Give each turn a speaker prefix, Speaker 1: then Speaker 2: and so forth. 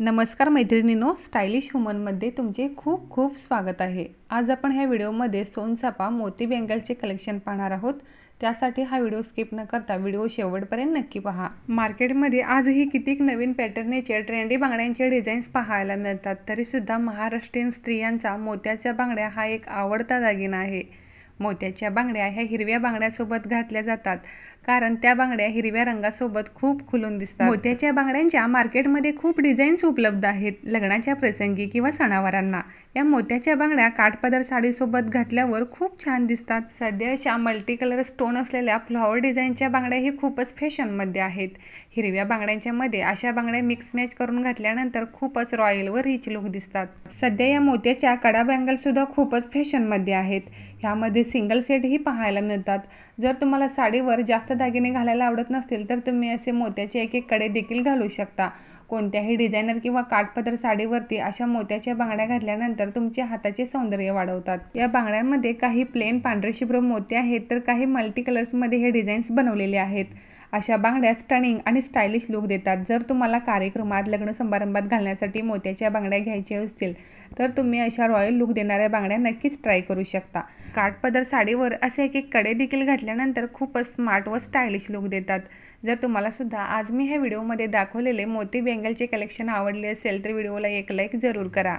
Speaker 1: नमस्कार मैत्रिणींनो स्टायलिश वुमनमध्ये तुमचे खूप खूप स्वागत आहे. आज आपण ह्या व्हिडिओमध्ये सोनचापा मोती बँगलचे कलेक्शन पाहणार आहोत. त्यासाठी हा व्हिडिओ स्किप न करता व्हिडिओ शेवटपर्यंत नक्की पहा. मार्केटमध्ये आजही कितीक नवीन पॅटर्नचे ट्रेंडी बांगड्यांचे डिझाईन्स पाहायला मिळतात तरीसुद्धा महाराष्ट्रीयन स्त्रियांचा मोत्याच्या बांगड्या हा एक आवडता दागिना आहे. मोत्याच्या बांगड्या ह्या हिरव्या बांगड्यासोबत घातल्या जातात. कारण त्या बांगड्या हिरव्या रंगासोबत खूप खुलून दिसतात. मोत्याच्या बांगड्यांच्या मार्केटमध्ये खूप डिझाईन्स उपलब्ध आहेत लग्नाच्या प्रसंगी किंवा सणावारांना. या मोत्याच्या बांगड्या काठपदर साडीसोबत घातल्यावर खूप छान दिसतात. सध्या अशा मल्टी कलर स्टोन असलेल्या फ्लॉवर डिझाईनच्या बांगड्या ही खूपच फॅशनमध्ये आहेत. हिरव्या बांगड्यांच्या मध्ये अशा बांगड्या मिक्स मॅच करून घातल्यानंतर खूपच रॉयल व रिच लुक दिसतात. सध्या या मोत्याच्या कडा बँगलसुद्धा खूपच फॅशनमध्ये आहेत. ह्यामध्ये सिंगल सेटही पाहायला मिळतात. जर तुम्हाला साडीवर जास्त दागिने घालायला आवडत नसतील तर तुम्ही असे मोत्याचे एक एक कडे देखील घालू शकता. कोणत्याही डिझायनर किंवा काठपदर साडीवरती अशा मोत्याच्या बांगड्या घातल्यानंतर तुमच्या हाताचे सौंदर्य वाढवतात. या बांगड्यांमध्ये काही प्लेन पांढरे शुभ्र मोती आहेत तर काही मल्टी कलर्समध्ये हे डिझाईन्स बनवलेले आहेत. अशा बांगड्या स्टनिंग आणि स्टायलिश लुक देतात. जर तुम्हाला कार्यक्रमात लग्न समारंभात घालण्यासाठी मोत्याच्या बांगड्या घ्यायच्या असतील तर तुम्ही अशा रॉयल लुक देणाऱ्या बांगड्या नक्कीच ट्राय करू शकता. काठपदर साडीवर असे एक एक कडे देखील घातल्यानंतर खूपच स्मार्ट व स्टायलिश लुक देतात. जर तुम्हाला सुद्धा आज मी ह्या व्हिडिओमध्ये दाखवलेले मोती बँगलचे कलेक्शन आवडले असेल तर व्हिडिओला एक लाईक जरूर करा.